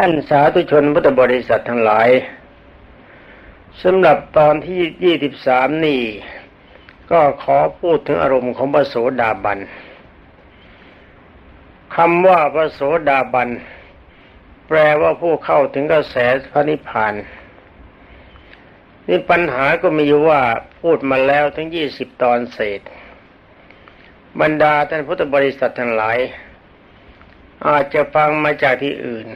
ท่านสาธุชนพุทธบริษัททั้งหลายสำหรับตอนที่ยี่สิบสามนี่ ก็ขอพูดถึงอารมณ์ของพระโสดาบันคำว่าพระโสดาบัน แปลว่าผู้เข้าถึงกระแสพระนิพพานนี่ปัญหาก็มีว่าพูดมาแล้วทั้งยี่สิบตอนเศษ บรรดาท่านพุทธบริษัททั้งหลาย อาจจะฟังมาจากที่อื่น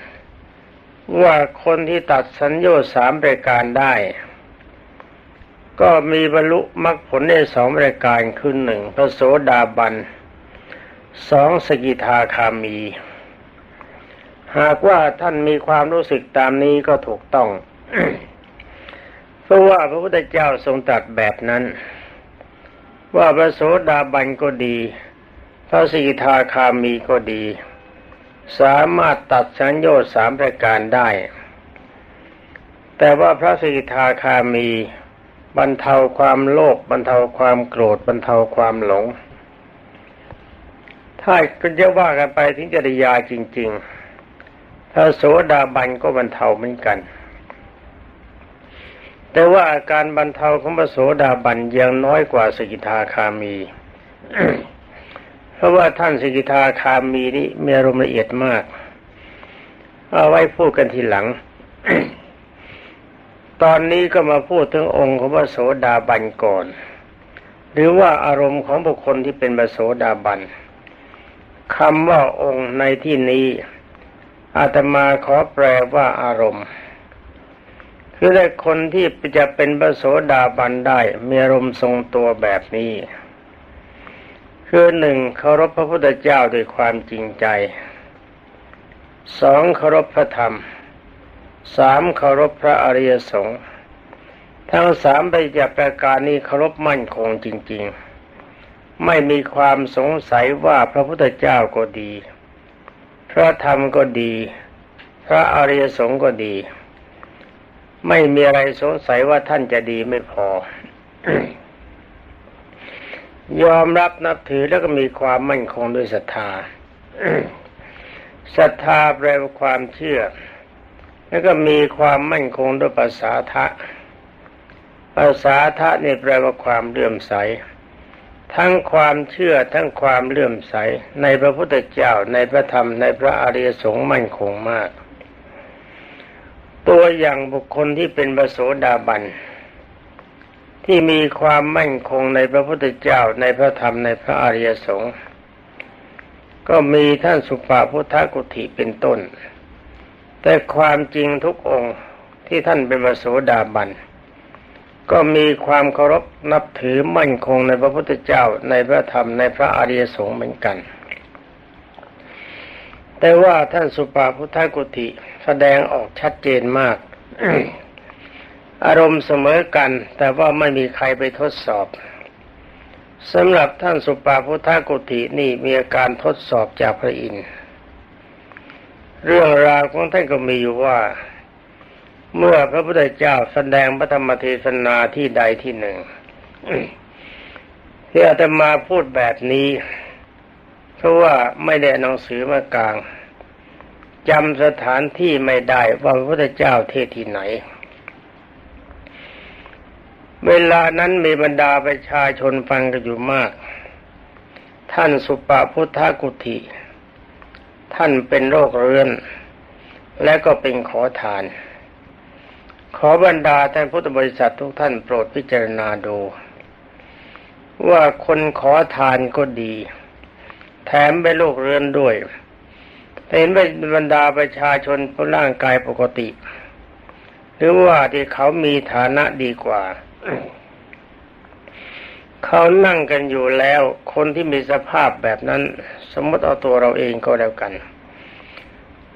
ว่าคนที่ตัดสัญญาสามรายการได้ ก็มีบรรลุมรรคผลได้สองรายการคือหนึ่งพระโสดาบันสองสกิทาคามี หากว่าท่านมีความรู้สึกตามนี้ก็ถูกต้องเพราะว่าพระพุทธเจ้าทรงตรัสแบบนั้น ว่าพระโสดาบันก็ดี พระสกิทาคามีก็ดี สามารถตัดสัญญาสามประการได้ แต่ว่าพระสกิทาคามี บรรเทาความโลภบรรเทาความโกรธบรรเทาความหลง ถ้าก็จะว่ากันไปถึงจริยาจริง ๆ ถ้าโสดาบันก็บรรเทาเหมือนกัน แต่ว่าอาการบรรเทาของพระโสดาบันยังน้อยกว่าสกิทาคามี ราะว่าท่านสกิทาคามีนี้มีอารมณ์ละเอียดมาก เอาไว้พูดกันทีหลัง ตอนนี้ก็มาพูดถึงองค์ของพระโสดาบันก่อน หรือว่าอารมณ์ของบุคคลที่เป็นพระโสดาบันคำว่าองค์ในที่นี้ อาตมาขอแปลว่าอารมณ์ คือได้คนที่จะเป็นพระโสดาบันได้มีอารมณ์ทรงตัวแบบนี้ คือหนึ่งเคารพพระพุทธเจ้าด้วยความจริงใจสองเคารพพระธรรมสามเคารพพระอริยสงฆ์ทั้งสามไปจากประการนี้เคารพมั่นคงจริง ๆ ไม่มีความสงสัยว่าพระพุทธเจ้าก็ดี พระธรรมก็ดี พระอริยสงฆ์ก็ดี ไม่มีอะไรสงสัยว่าท่านจะดีไม่พอ ยอมรับนับถือแล้วก็มีความมั่นคงด้วยศรัทธาศรัทธาแปลว่าความเชื่อ แล้วก็มีความมั่นคงด้วยภาษาทะภาษาทะนี่แปลว่าความเลื่อมใส ทั้งความเชื่อทั้งความเลื่อมใส ในพระพุทธเจ้าในพระธรรมในพระอริยสงฆ์มั่นคงมาก ตัวอย่างบุคคลที่เป็นพระโสดาบัน ที่มีความมั่นคงในพระพุทธเจ้าในพระธรรมในพระอริยสงฆ์ก็มีท่านสุภาพุทธกุฏิเป็นต้น แต่ความจริงทุกองค์ที่ท่านเป็นพระโสดาบัน ก็มีความเคารพนับถือมั่นคงในพระพุทธเจ้าในพระธรรมในพระอริยสงฆ์เหมือนกัน แต่ว่าท่านสุภาพุทธกุฏิแสดงออกชัดเจนมาก อารมณ์เสมอกัน แต่ว่าไม่มีใครไปทดสอบสำหรับท่านสุปาพุทธกุตินี่มีอาการทดสอบจากพระอินทร์เรื่องราวของท่านก็มีอยู่ว่า เมื่อพระพุทธเจ้าแสดงพระธรรมเทศนาที่ใดที่หนึ่งที่อาตมาพูดแบบนี้ เพราะว่าไม่ได้หนังสือมากลางจำสถานที่ไม่ได้ว่าพระพุทธเจ้าเทศที่ไหน เวลานั้นมีบรรดาประชาชนฟังกันอยู่มาก ท่านสุปาพุทธกุฏิท่านเป็นโรคเรื้อน และก็เป็นขอทาน ขอบรรดาท่านพุทธบริษัททุกท่านโปรดพิจารณาดู ว่าคนขอทานก็ดี แถมเป็นโรคเรื้อนด้วยเห็นเป็นบรรดาประชาชนผู้ร่างกายปกติ หรือว่าที่เขามีฐานะดีกว่า เขานั่งกันอยู่แล้ว คนที่มีสภาพแบบนั้น สมมติเอาตัวเราเองก็แล้วกัน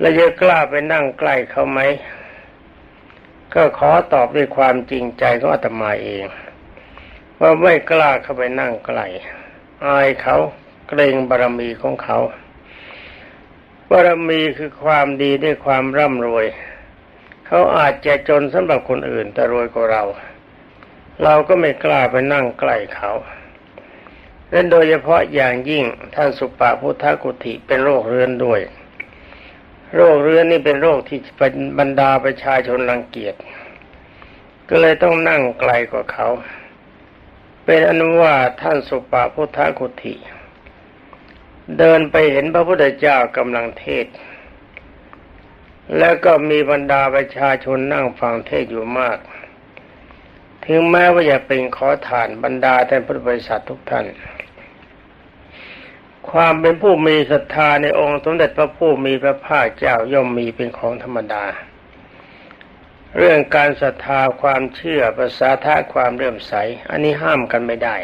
เราจะกล้าไปนั่งใกล้เขาไหม ก็ขอตอบด้วยความจริงใจของอาตมาเอง ว่าไม่กล้าเข้าไปนั่งใกล้อายเขาเกรงบารมีของเขาบารมีคือความดีด้วยความร่ำรวย เขาอาจจะจนสำหรับคนอื่นแต่รวยกว่าเรา เราก็ไม่กล้าไปนั่งใกล้เขาและโดยเฉพาะอย่างยิ่งท่านสุปาพุทธกุติเป็นโรคเรื้อนด้วย โรคเรื้อนนี่เป็นโรคที่เป็นบรรดาประชาชนรังเกียจก็เลยต้องนั่งไกลกว่าเขา เป็นอนุว่าท่านสุปาพุทธกุติเดินไปเห็นพระพุทธเจ้ากำลังเทศ แล้วก็มีบรรดาประชาชนนั่งฟังเทศอยู่มาก ถึงแม้ว่าจะเป็นขอทานบรรดาท่านพุทธบริษัททุกท่าน ความเป็นผู้มีศรัทธาในองค์สมเด็จพระผู้มีพระภาคเจ้าย่อมมีเป็นของธรรมดา เรื่องการศรัทธาความเชื่อภาษาท่าความเลื่อมใส อันนี้ห้ามกันไม่ได้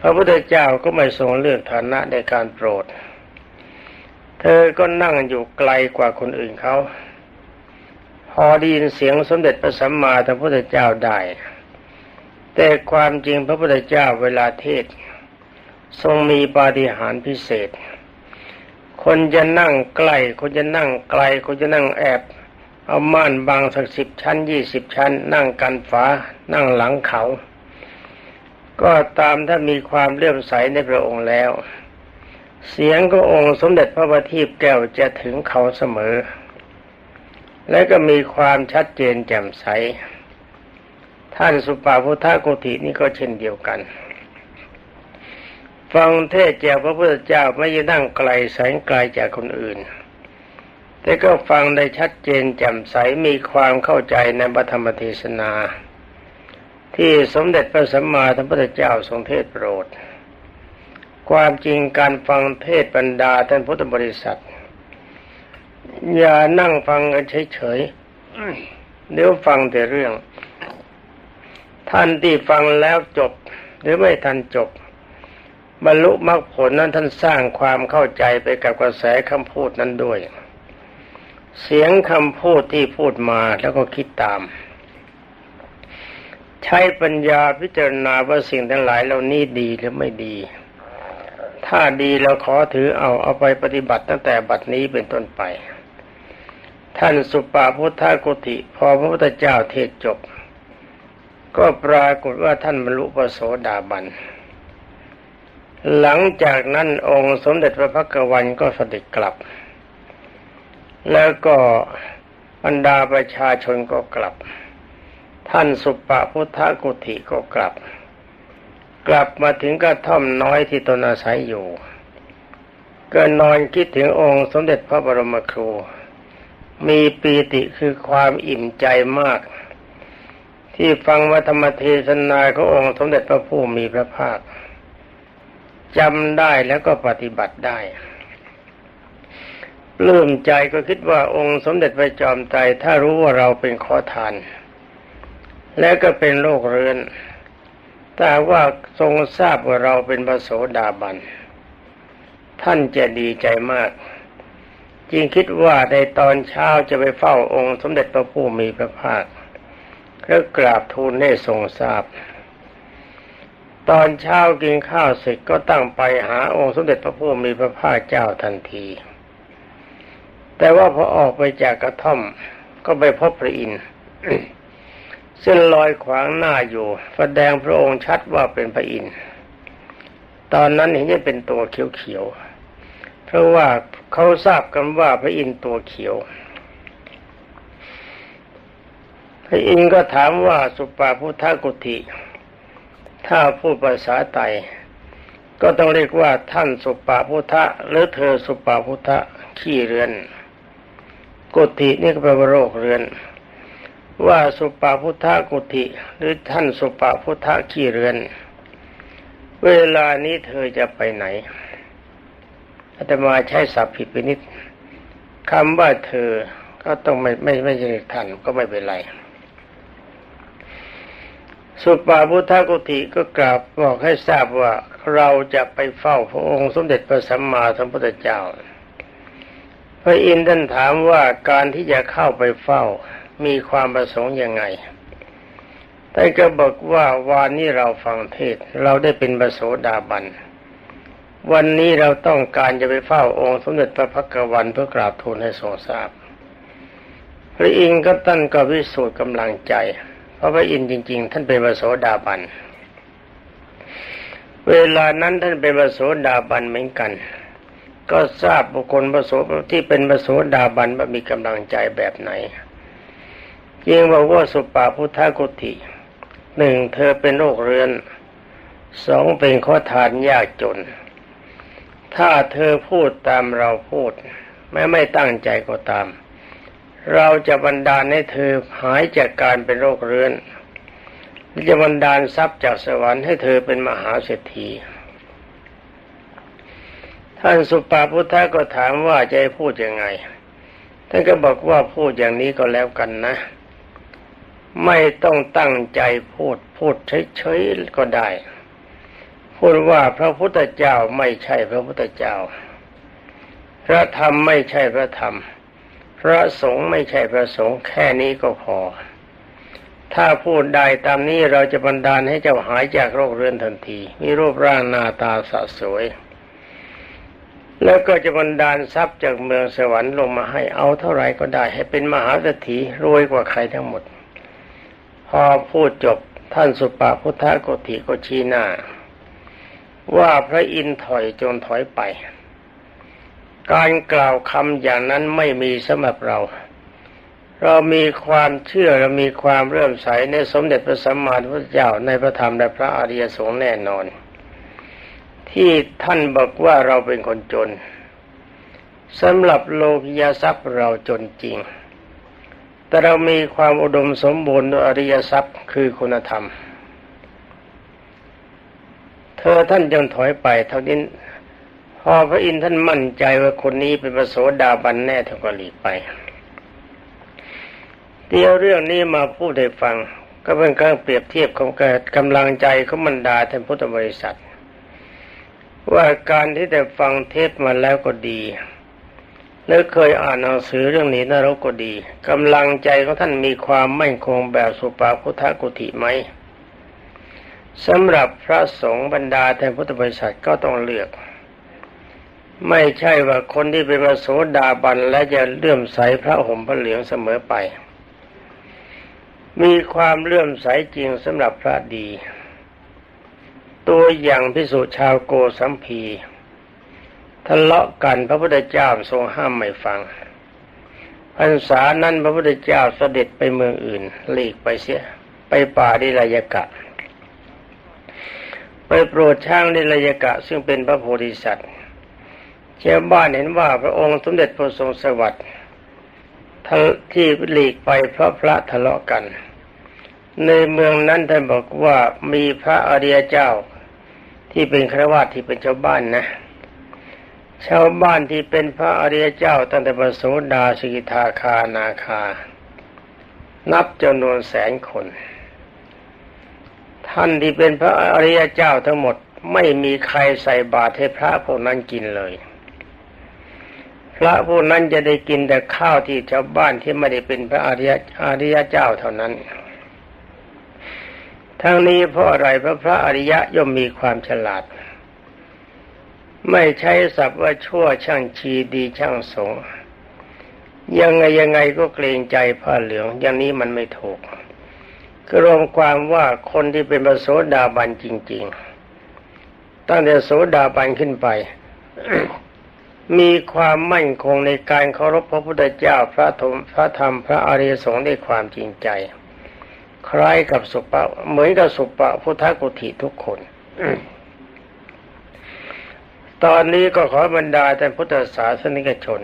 พระพุทธเจ้าก็ไม่ทรงเลือกฐานะในการโปรด เธอก็นั่งอยู่ไกลกว่าคนอื่นเขา พอได้ยินเสียงสมเด็จพระสัมมาสัมพุทธเจ้าได้ แต่ความจริงพระพุทธเจ้าเวลาเทศ ทรงมีปาฏิหาริย์พิเศษ คนจะนั่งใกล้ คนจะนั่งไกล คนจะนั่งแอบ เอาม่านบางสักสิบชั้นยี่สิบชั้น นั่งกันฝา นั่งหลังเขา ก็ตามถ้ามีความเลื่อมใสในพระองค์แล้ว เสียงก็องค์สมเด็จพระบัณฑิตแก้วจะถึงเขาเสมอ และก็มีความชัดเจนแจ่มใส ท่านสุปาพุทธกุตินี่ก็เช่นเดียวกัน ฟังเทศจากพระพุทธเจ้าไม่ยังนั่งไกลแสงไกลจากคนอื่น แต่ก็ฟังได้ชัดเจนแจ่มใสมีความเข้าใจในพระธรรมเทศนา ที่สมเด็จพระสัมมาสัมพุทธเจ้าทรงเทศโปรด ความจริงการฟังเทศบรรดาท่านพุทธบริษัท อย่านั่งฟังกันเฉยๆเดี๋ยวฟังแต่เรื่อง ท่านที่ฟังแล้วจบ หรือไม่ทันจบ บรรลุมรรคผลนั้นท่านสร้างความเข้าใจไปกับกระแสคำพูดนั้นด้วย เสียงคำพูดที่พูดมาแล้วก็คิดตาม ใช้ปัญญาพิจารณาว่าสิ่งทั้งหลายเหล่านี้ดีหรือไม่ดีถ้าดีเราขอถือเอาเอาไปปฏิบัติตั้งแต่บัดนี้เป็นต้นไป ท่านสุปาพุทธกุติพอพระพุทธเจ้าเทศจบ ก็ปรากฏว่าท่านบรรลุปโสดาบัน หลังจากนั้นองค์สมเด็จพระพักวันก็เสด็จกลับ แล้วก็บรรดาประชาชนก็กลับ ท่านสุปาพุทธกุฏิก็กลับ กลับมาถึงกระท่อมน้อยที่ตนอาศัยอยู่ ก็นอนคิดถึงองค์สมเด็จพระบรมครู มีปีติคือความอิ่มใจมาก ที่ฟังวัธรรมเทศนาขององค์สมเด็จพระผู้มีพระภาคจำได้แล้วก็ปฏิบัติได้ปลื้มใจก็คิดว่าองค์สมเด็จพระจอมไตรถ้ารู้ว่าเราเป็นขอทาน แล้วก็เป็นโรคเรื้อนแต่ว่าทรงทราบว่าเราเป็นพระโสดาบัน ท่านจะดีใจมาก จริงคิดว่าในตอนเช้าจะไปเฝ้าองค์สมเด็จพระผู้มีพระภาคแล้วกราบทูลให้ทรงทราบ ตอนเช้ากินข้าวเสร็จก็ตั้งไปหาองค์สมเด็จพระผู้มีพระภาคเจ้าทันที แต่ว่าพอออกไปจากกระท่อมก็ไปพบพระอินทร์เส้นลอยขวางหน้าอยู่แสดงพระองค์ชัดว่าเป็นพระอินทร์ตอนนั้นเห็นจะเป็นตัวเขียว เพราะว่าเขาทราบกันว่าพระอินทร์ตัวเขียว พระอินทร์ก็ถามว่าสุปาพุทธกุติถ้าพูดภาษาไทยก็ต้องเรียกว่าท่านสุปาพุทธะหรือเธอสุปาพุทธะขี้เรือนกุตินี่ก็แปลว่าโรคเรือน ว่าสุปาพุทธกุติหรือท่านสุปาพุทธขี้เรือน เวลานี้เธอจะไปไหน อาตมาใช้ศัพท์ผิดไปนิดคำว่าเธอก็ต้องไม่ไม่ไม่ใช่ท่านก็ไม่เป็นไร สุปาพุทธกุติก็กราบบอกให้ทราบว่าเราจะไปเฝ้าพระองค์สมเด็จพระสัมมาสัมพุทธเจ้า พระอินทร์ท่านถามว่าการที่จะเข้าไปเฝ้ามีความประสงค์ยังไงแต่ก็บอกว่าวานนี้เราฟังเทศเราได้เป็นประโสดาบัน วันนี้เราต้องการจะไปเฝ้าองค์สมเด็จพระพักวันเพื่อกราบทูลให้ทรงทราบ พระอินทร์ก็ตั้นก็วิสูจน์กำลังใจ เพราะพระอินทร์จริง ๆ ท่านเป็นประโสดาบัน เวลานั้นท่านเป็นประโสดาบันเหมือนกัน ก็ทราบบุคคลประโสที่เป็นประโสดาบันว่ามีกำลังใจแบบไหนยิงบอกว่าสุปาพุทธกุติหนึ่งเธอเป็นโรคเรื้อนสองเป็นข้อทานยากจน ถ้าเธอพูดตามเราพูด แม้ไม่ตั้งใจก็ตาม เราจะบันดาลให้เธอหายจากการเป็นโรคเรื้อนจะบันดาลทรัพย์จากสวรรค์ให้เธอเป็นมหาเศรษฐี ท่านสุปาพุทธะก็ถามว่าจะพูดยังไง ท่านก็บอกว่าพูดอย่างนี้ก็แล้วกันนะ ไม่ต้องตั้งใจพูดพูดเฉยๆก็ได้ พูดว่าพระพุทธเจ้าไม่ใช่พระพุทธเจ้า พระธรรมไม่ใช่พระธรรม พระสงฆ์ไม่ใช่พระสงฆ์แค่นี้ก็พอ ถ้าพูดได้ตามนี้เราจะบันดาลให้เจ้าหายจากโรคเรื้อนทันที มีรูปร่างหน้าตาสะสวย แล้วก็จะบันดาลทรัพย์จากเมืองสวรรค์ลงมาให้เอาเท่าไรก็ได้ ให้เป็นมหาเศรษฐีรวยกว่าใครทั้งหมด พอพูดจบท่านสุปาพุทธโกติก็ชี้หน้า ว่าพระอินทร์ถอยจงถอยไป การกล่าวคำอย่างนั้นไม่มีสำหรับเรา เรามีความเชื่อเรามีความเรื่มใสในสมเด็จพระสัมมาสัมพุทธเจ้าในพระธรรมและพระอริยสงฆ์แน่นอน ที่ท่านบอกว่าเราเป็นคนจนสำหรับโลกิยทรัพย์เราจนจริง แต่เรามีความอุดมสมบูรณ์ด้วยอริยทรัพย์คือคุณธรรม เธอท่านจงถอยไปเท่านี้พอพระอินทร์ท่านมั่นใจว่าคนนี้เป็นพระโสดาบันแน่ท่านก็หลีกไปเดี๋ยวเรื่องนี้มาพูดให้ฟัง ก็เป็นการเปรียบเทียบของการกำลังใจของบรรดาท่านพุทธบริษัท ว่าการที่ได้ฟังเทศมาแล้วก็ดีหรือเคยอ่านหนังสือเรื่องนี้นรกก็ดีกำลังใจของท่านมีความมั่นคงแบบสุปาพุทธกุติไหม สำหรับพระสงฆ์บรรดาแทนพุทธบริษัทก็ต้องเลือก ไม่ใช่ว่าคนที่เป็นพระโสดาบันและจะเลื่อมใสพระห่มพระเหลืองเสมอไป มีความเลื่อมใสจริงสำหรับพระดี ตัวอย่างพิสุชาวโกสัมพีทะเลาะกันพระพุทธเจ้าทรงห้ามไม่ฟังพรรษานั้นพระพุทธเจ้าเสด็จไปเมืองอื่นหลีกไปเสีย ไปป่าดิลายกะ ไปโปรดช่างดิลยกะ ซึ่งเป็นพระโพธิสัตว์ชาวบ้านเห็นว่าพระองค์สมเด็จพระทรงสวัสดิ์ที่หลีกไปเพราะพระทะเลาะกัน ในเมืองนั้นท่านบอกว่ามีพระอริยเจ้าที่เป็นครวาที่เป็นชาวบ้านนะ ชาวบ้านที่เป็นพระอริยเจ้าตั้งแต่ปโสดาสกิทาคานาคา นับจำนวนแสนคน ท่านที่เป็นพระอริยเจ้าทั้งหมดไม่มีใครใส่บาตรให้พระพวกนั้นกินเลย พระผู้นั้นจะได้กินแต่ข้าวที่ชาวบ้านที่ไม่ได้เป็นพระอริยอริยเจ้าเท่านั้น ทั้งนี้เพราะอะไรพระพระอริยะย่อมมีความฉลาด ไม่ใช้ศัพท์ว่าชั่วช่างชีดีช่างสงยังไงยังไงก็เกรงใจผ้าเหลืองอย่างนี้มันไม่ถูก ก็รวมความว่าคนที่เป็นพระโสดาบันจริง ๆ ตั้งแต่โสดาบันขึ้นไป มีความมั่นคงในการเคารพพระพุทธเจ้าพระธรรมพระธรรมพระอริยสงฆ์ด้วยความจริงใจ คล้ายกับสุปะเหมือนกับสุปะพุทธกุฏิทุกคนตอนนี้ก็ขอบรรดาท่านพุทธศาสนิกชน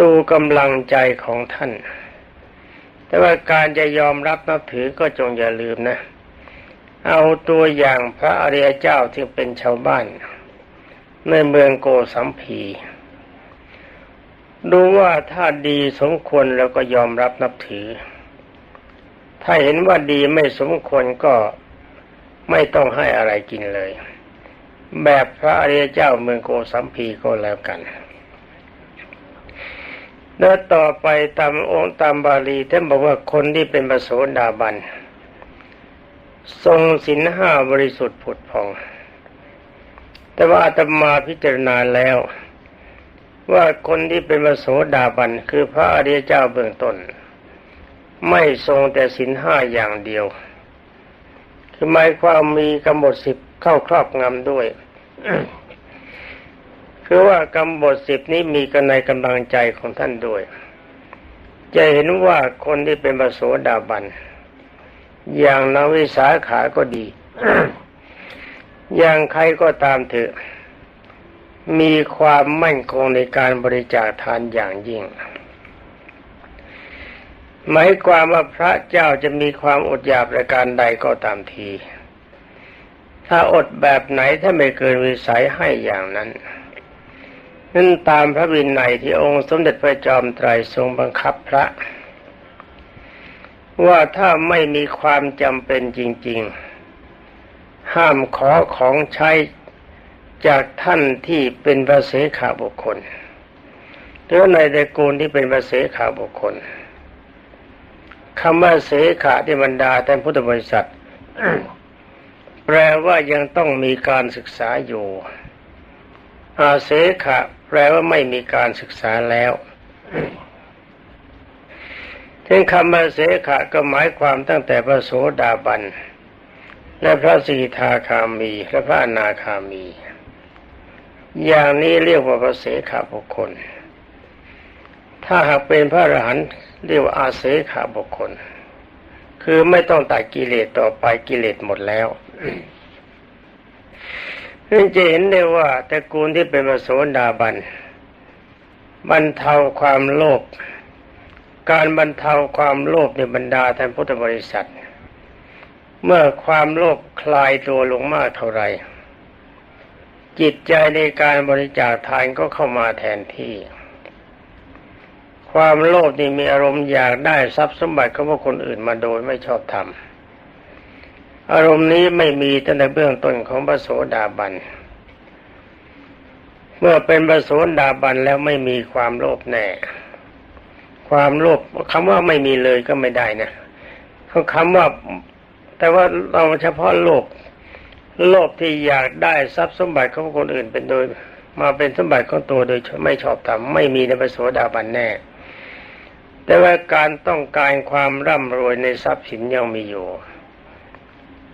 ดูกำลังใจของท่าน แต่ว่าการจะยอมรับนับถือก็จงอย่าลืมนะ เอาตัวอย่างพระอริยเจ้าที่เป็นชาวบ้าน ในเมืองโกสัมพีดูว่าถ้าดีสมควรแล้วก็ยอมรับนับถือ ถ้าเห็นว่าดีไม่สมควรก็ไม่ต้องให้อะไรกินเลย แบบพระอริยเจ้าเมืองโกสัมพีก็แล้วกัน แล้วต่อไปตามองค์ตามบาลีท่านบอกว่าคนที่เป็นประโสดาบัน ทรงสินห้าบริสุทธิ์ผุดพอง แต่ว่าอาตมาพิจารณาแล้ว ว่าคนที่เป็นมโสดาบัน คือพระอริยเจ้าเบื้องต้น ไม่ทรงแต่สินห้าอย่างเดียว คือหมายความมีกำหนดสิบเข้าครอบงำด้วย คือว่ากรรมบทสิบนี้มีกันในกำลังใจของท่านด้วย จะเห็นว่าคนที่เป็นปโสดาบัน อย่างนาวิสาขาก็ดี อย่างใครก็ตามเถอะ มีความมั่นคงในการบริจาคทานอย่างยิ่งหมายความว่าพระเจ้าจะมีความอดอยากประการใดก็ตามที ถ้าอดแบบไหนถ้าไม่เกินวิสัยให้อย่างนั้น นั่นตามพระวินัยที่องค์สมเด็จพระจอมไตรทรงบังคับพระ ว่าถ้าไม่มีความจำเป็นจริง ๆ ห้ามขอของใช้จากท่านที่เป็นพระเสขาบุคคลหรือในตระกูลที่เป็นพระเสขาบุคคลคำว่าเสขาที่บรรดาท่านพุทธบริษัทแปลว่ายังต้องมีการศึกษาอยู่อาเสขะ แปลว่าไม่มีการศึกษาแล้วถึงคำว่าเสขะก็หมายความตั้งแต่พระโสดาบัน และพระสีทาคามีและพระอนาคามี อย่างนี้เรียกว่าพระเสขะบุคคล ถ้าหากเป็นพระอรหันต์เรียกว่าอาเสขะบุคคล คือไม่ต้องตัดกิเลสต่อไปกิเลสหมดแล้ว นี่งจะเห็นได้ว่าตระกูลที่เป็นมโสดาบันบรรเทาความโลภการบรรเทาความโลภในบรรดาท่านพุทธบริษัท เมื่อความโลภคลายตัวลงมากเท่าไหร่จิตใจในการบริจาคทานก็เข้ามาแทนที่ ความโลภนี่มีอารมณ์อยากได้ทรัพย์สมบัติของคนอื่นมาโดยไม่ชอบธรรม อารมณ์นี้ไม่มีตั้งแต่เบื้องต้นของพระโสดาบัน เมื่อเป็นพระโสดาบันแล้วไม่มีความโลภแน่ ความโลภคำว่าไม่มีเลยก็ไม่ได้นะเขาคำว่า แต่ว่าเราเฉพาะโลภโลภที่อยากได้ทรัพย์สมบัติของคนอื่นเป็นโดย มาเป็นสมบัติของตัวโดยไม่ชอบธรรมไม่มีในพระโสดาบันแน่ แต่ว่าการต้องการความร่ำรวยในทรัพย์สินยังมีอยู่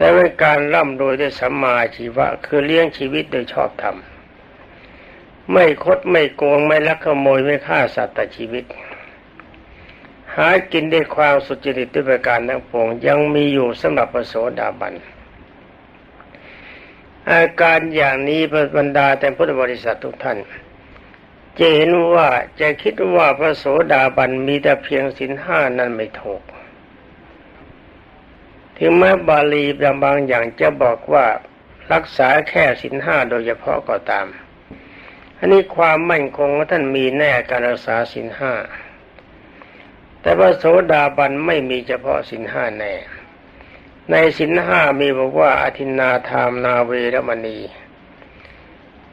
แต่เป็นการร่ำรวยด้วยสัมมาชีวะ คือเลี้ยงชีวิตโดยชอบธรรมไม่คดไม่โกงไม่ลักขโมยไม่ฆ่าสัตว์แต่ชีวิต หากินด้วยความสุจริตด้วยประการทั้งปวงยังมีอยู่สำหรับพระโสดาบันอาการอย่างนี้บรรดาแต่พุทธบริษัททุกท่านจะเห็นว่าจะคิดว่าพระโสดาบันมีแต่เพียงสินห้านั้นไม่ถูก ถึงแม้บาลีบางอย่างจะบอกว่ารักษาแค่สินห้าโดยเฉพาะก็ตาม อันนี้ความมั่นคงของท่านมีแน่การรักษาสินห้า แต่พระโสดาบันไม่มีเฉพาะสินห้าแน่ ในสินห้ามีบอกว่าอธินาทามนาเวรมณี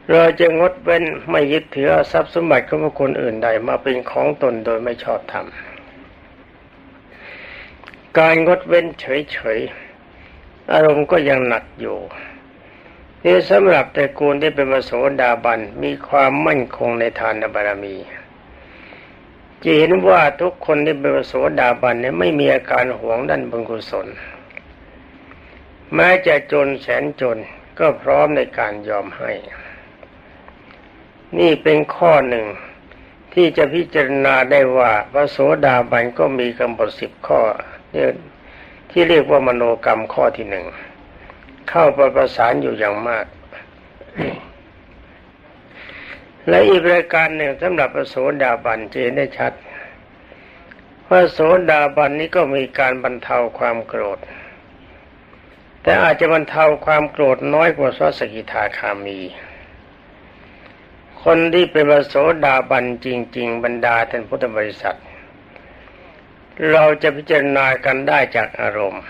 เราจะงดเว้นไม่ยึดถือทรัพย์สมบัติของคนอื่นใดมาเป็นของตนโดยไม่ชอบธรรม การงดเว้นเฉยๆ อารมณ์ก็ยังหนักอยู่นี่สำหรับแต่กูลที่เป็นมโสดาบันมีความมั่นคงในทานบารมีจะเห็นว่าทุกคนที่เป็นมโสดาบันเนี่ยไม่มีอาการหวงด้านบุญกุศล แม้จะจนแสนจนก็พร้อมในการยอมให้ นี่เป็นข้อหนึ่งที่จะพิจารณาได้ว่าพระโสดาบันก็มีกำหนดสิบข้อ เนี่ยที่เรียกว่ามโนกรรมข้อที่หนึ่งเข้าประประสานอยู่อย่างมาก และอีกประการหนึ่งสำหรับพระโสดาบันเจนได้ชัดพระโสดาบันนี้ก็มีการบรรเทาความโกรธ แต่อาจจะบรรเทาความโกรธน้อยกว่าสสกิทาคามี คนที่เป็นพระโสดาบันจริง ๆ บรรดาท่านพุทธบริษัท เราจะพิจารณากันได้จากอารมณ์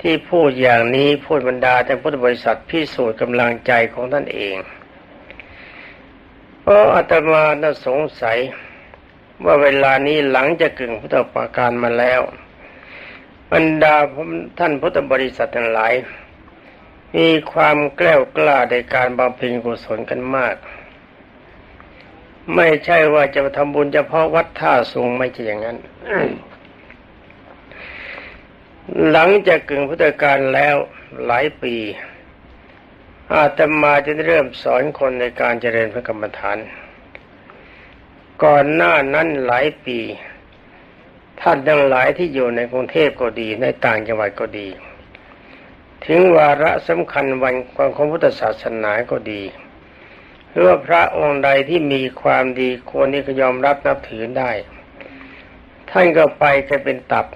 ที่พูดอย่างนี้พูดบรรดาแต่พุทธบริษัทพิสูจน์กำลังใจของท่านเอง เพราะอาตมาน่าสงสัยว่าเวลานี้หลังจะกึ่งพุทธปาการมาแล้ว บรรดาท่านพุทธบริษัททั้งหลาย มีความแกล้วกล้าในการบำเพ็ญกุศลกันมาก ไม่ใช่ว่าจะทำบุญเฉพาะวัดท่าสูงไม่ใช่อย่างนั้น หลังจากกึ่งพุทธกาลแล้วหลายปี อาตมาจะเริ่มสอนคนในการเจริญพระกรรมฐาน ก่อนหน้านั้นหลายปี ท่านทั้งหลายที่อยู่ในกรุงเทพก็ดี ในต่างจังหวัดก็ดี ถึงวาระสำคัญวันความของพุทธศาสนาก็ดี รือว่าพระองค์ใดที่มีความดีควรที่จะยอมรับนับถือได้ ท่านก็ไปจะเป็นตับ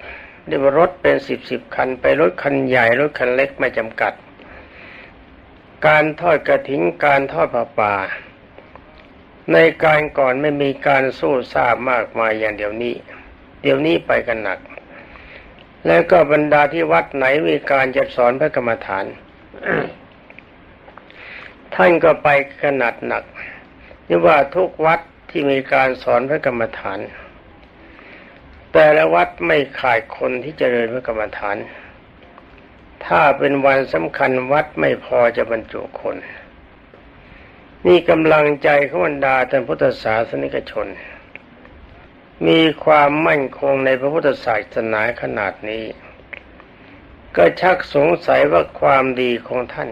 เรียกว่ารถเป็นสิบสิบคัน ไปรถคันใหญ่รถคันเล็กไม่จำกัด การทอดกระถิ่นการทอดผ้าป่า ในการก่อนไม่มีการสู้ซาบมากมายอย่างเดี๋ยวนี้ เดี๋ยวนี้ไปกันหนัก แล้วก็บรรดาที่วัดไหนมีการจัดสอนพระกรรมฐาน ท่านก็ไปขนาดหนักนี่ว่าทุกวัดที่มีการสอนพระกรรมฐาน แต่ละวัดไม่ขาดคนที่จเจริญพระกรรมฐาน ถ้าเป็นวันสำคัญวัดไม่พอจะบรรจุคน นี่กำลังใจของบรรดาท่านพุทธศาสนิกชน มีความมั่นคงในพระพุทธศาสนาขนาดนี้ ก็ชักสงสัยว่าความดีของท่าน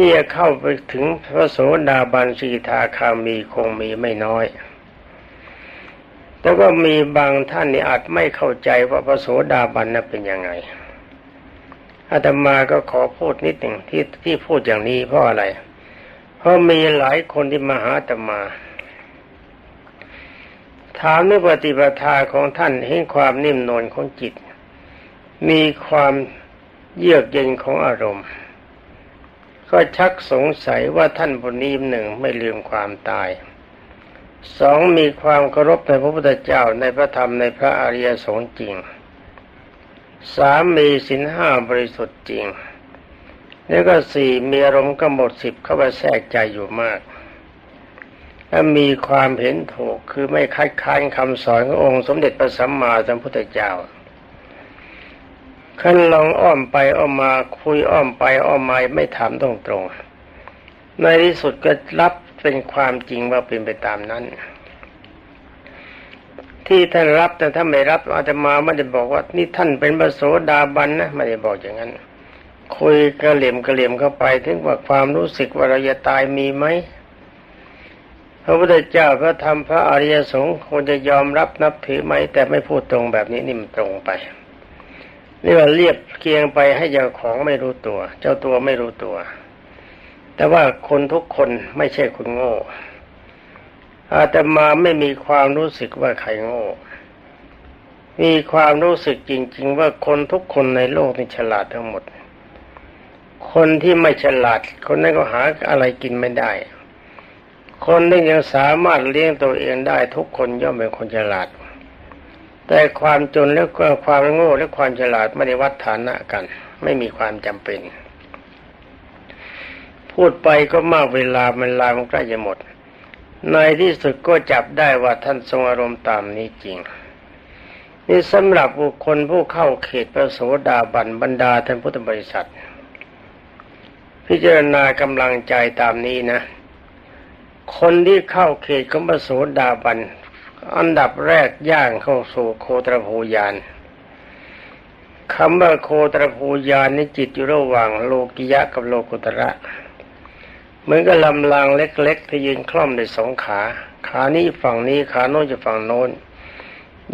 ที่จะเข้าไปถึงพระโสดาบันสีทาคามีคงมีไม่น้อย แต่ว่ามีบางท่านนี่อาจไม่เข้าใจว่าพระโสดาบันนั้นเป็นยังไงอาตมาก็ขอพูดนิดหนึ่งที่ที่พูดอย่างนี้เพราะอะไร เพราะมีหลายคนที่มาหาอาตมา ถามในปฏิปทาของท่านเห็นความนิ่มนวลของจิต มีความเยือกเย็นของอารมณ์ ก็ชักสงสัยว่าท่านบนนี้หนึ่งไม่ลืมความตายสองมีความเคารพในพระพุทธเจ้าในพระธรรมในพระอริยสงฆ์จริงสามมีสินห้าบริสุทธิ์จริง แล้วก็สี่มีอารมณ์กำหนดสิบเข้าไปแทรกใจอยู่มากและมีความเห็นถูกคือไม่คัดค้านคำสอนขององค์สมเด็จพระสัมมาสัมพุทธเจ้า ขันลองอ้อมไปอ้อมมาคุยอ้อมไปอ้อมมาไม่ถามตรงตรงในที่สุดก็รับเป็นความจริงว่าเป็นไปตามนั้น ที่ท่านรับแต่ถ้าไม่รับอาตมาไม่ได้บอกว่า นี่ท่านเป็นพระโสดาบันนะไม่ได้บอกอย่างนั้น คุยกระเหลี่ยมกระเหลี่ยมเข้าไป ถึงว่าความรู้สึกว่าเราจะตายมีไหมพระพุทธเจ้าพระธรรมพระอริยสงฆ์ควรจะยอมรับนับถือไหมแต่ไม่พูดตรงแบบนี้นี่มันตรงไป เรียกว่าเรียบเคียงไปให้เจ้าของไม่รู้ตัว เจ้าตัวไม่รู้ตัว แต่ว่าคนทุกคนไม่ใช่คนโง่ อาตมาไม่มีความรู้สึกว่าใครโง่ มีความรู้สึกจริง ๆ ว่าคนทุกคนในโลกนี่ฉลาดทั้งหมด คนที่ไม่ฉลาด คนนั้นก็หาอะไรกินไม่ได้ คนที่ยังสามารถเลี้ยงตัวเองได้ทุกคนย่อมเป็นคนฉลาด แต่ความจนและความโง่และความฉลาดไม่ได้วัดฐานะกัน ไม่มีความจำเป็น พูดไปก็มากเวลามันลามันใกล้จะหมด ในที่สุดก็จับได้ว่าท่านทรงอารมณ์ตามนี้จริง นี่สำหรับบุคคลผู้เข้าเขตพระโสดาบันบรรดาท่านพุทธบริษัท พิจารณากำลังใจตามนี้นะ คนที่เข้าเขตของพระโสดาบัน อันดับแรกย่างเข้าสู่โคตรภูยานคำว่าโคตรภูยานนี่จิตอยู่ระหว่างโลกิยะกับโลกุตระเหมือนกับลำลางเล็ก ๆ ที่ยืนคล่อมในสองขา ขานี้ฝั่งนี้ขาโน้นจะฝั่งโน้น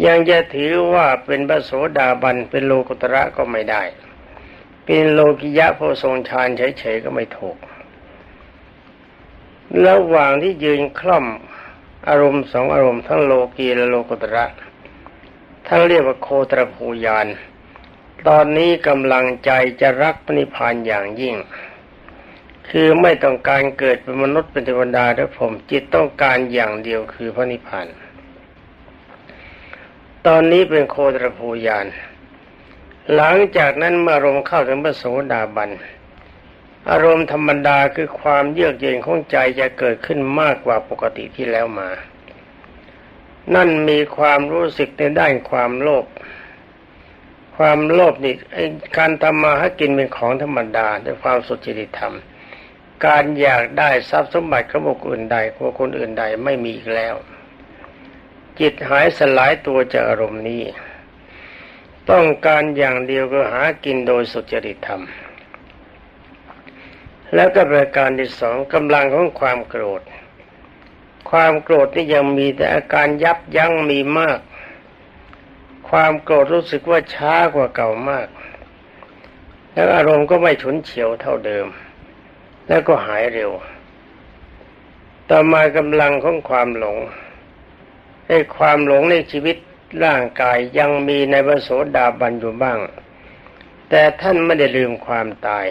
ยังจะถือว่าเป็นพระโสดาบันเป็นโลกุตระก็ไม่ได้ เป็นโลกิยะโพทรงฌานเฉยๆก็ไม่ถูกระหว่างที่ยืนคล่อม อารมณ์สองอารมณ์ทั้งโลกีและโลกุตระท่านเรียกว่าโคตรภูยาน ตอนนี้กำลังใจจะรักพระนิพพานอย่างยิ่ง คือไม่ต้องการเกิดเป็นมนุษย์เป็นเทวดาและผมจิตต้องการอย่างเดียวคือพระนิพพาน ตอนนี้เป็นโคตรภูยาน หลังจากนั้นเมื่อรมเข้าถึงพระโสดาบัน อารมณ์ธรรมดาคือความเยือกเย็นของใจจะเกิดขึ้นมากกว่าปกติที่แล้วมา นั่นมีความรู้สึกในด้านความโลภ ความโลภนี่การทำมาให้กินเป็นของธรรมดาด้วยความสุจริตธรรม การอยากได้ทรัพย์สมบัติของบุคคลอื่นใดของคนอื่นใดไม่มีอีกแล้ว จิตหายสลายตัวจากอารมณ์นี้ ต้องการอย่างเดียวก็หากินโดยสุจริตธรรม แล้วก็ประการที่สองกำลังของความโกรธ ความโกรธนี่ยังมีแต่อาการยับยั้งมีมาก ความโกรธรู้สึกว่าช้ากว่าเก่ามาก แล้วอารมณ์ก็ไม่ฉุนเฉียวเท่าเดิม แล้วก็หายเร็ว ต่อมากำลังของความหลงไอ้ความหลงในชีวิตร่างกายยังมีในวโสดาบันอยู่บ้าง แต่ท่านไม่ได้ลืมความตาย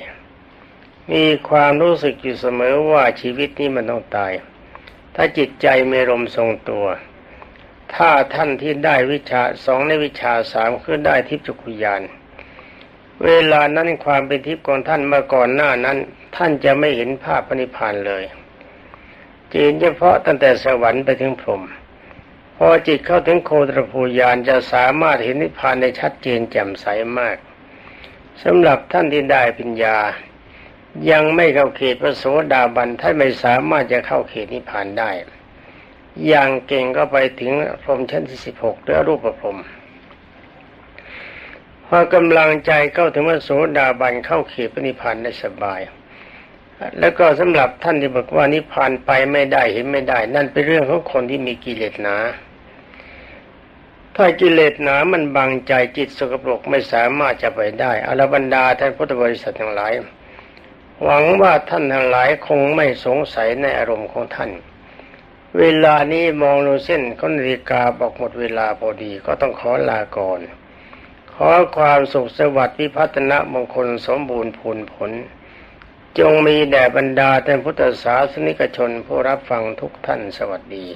มีความรู้สึกอยู่เสมอว่าชีวิตนี้มันต้องตาย ถ้าจิตใจมีลมทรงตัว ถ้าท่านที่ได้วิชาสองในวิชาสามคือได้ทิพย์จักุยาน เวลานั้นความเป็นทิพย์ของท่านเมื่อก่อนหน้านั้น ท่านจะไม่เห็นภาพปณิพานเลยจีนเฉพาะตั้งแต่สวรรค์ไปถึงพรหมพอจิตเข้าถึงโคตรภูยานจะสามารถเห็นนิพพานในชัดเจนแจ่มใสมากสำหรับท่านที่ได้ปัญญา ยังไม่เข้าเขตพระโสดาบันท่านไม่สามารถจะเข้าเขตนิพพานได้ อย่างเก่งก็ไปถึงพรมชั้นที่สิบหกหรือรูปพรมพอกำลังใจเข้าถึงพระโสดาบันเข้าเขตพระนิพพานได้สบาย แล้วก็สำหรับท่านที่บอกว่านิพพานไปไม่ได้เห็นไม่ได้ นั่นเป็นเรื่องของคนที่มีกิเลสหนาถ้ากิเลสหนา มันบังใจจิตสกปรกไม่สามารถจะไปได้อรบรรดาท่านพุทธบริษัททั้งหลาย หวังว่าท่านทั้งหลายคงไม่สงสัยในอารมณ์ของท่าน เวลานี้มองดูเส้นก็นาฬิกาบอกหมดเวลาพอดีก็ต้องขอลาก่อน ขอความสุขสวัสดิ์พิพัฒนะมงคลสมบูรณ์ผลผล จงมีแด่บรรดาท่านพุทธศาสนิกชนผู้รับฟังทุกท่านสวัสดี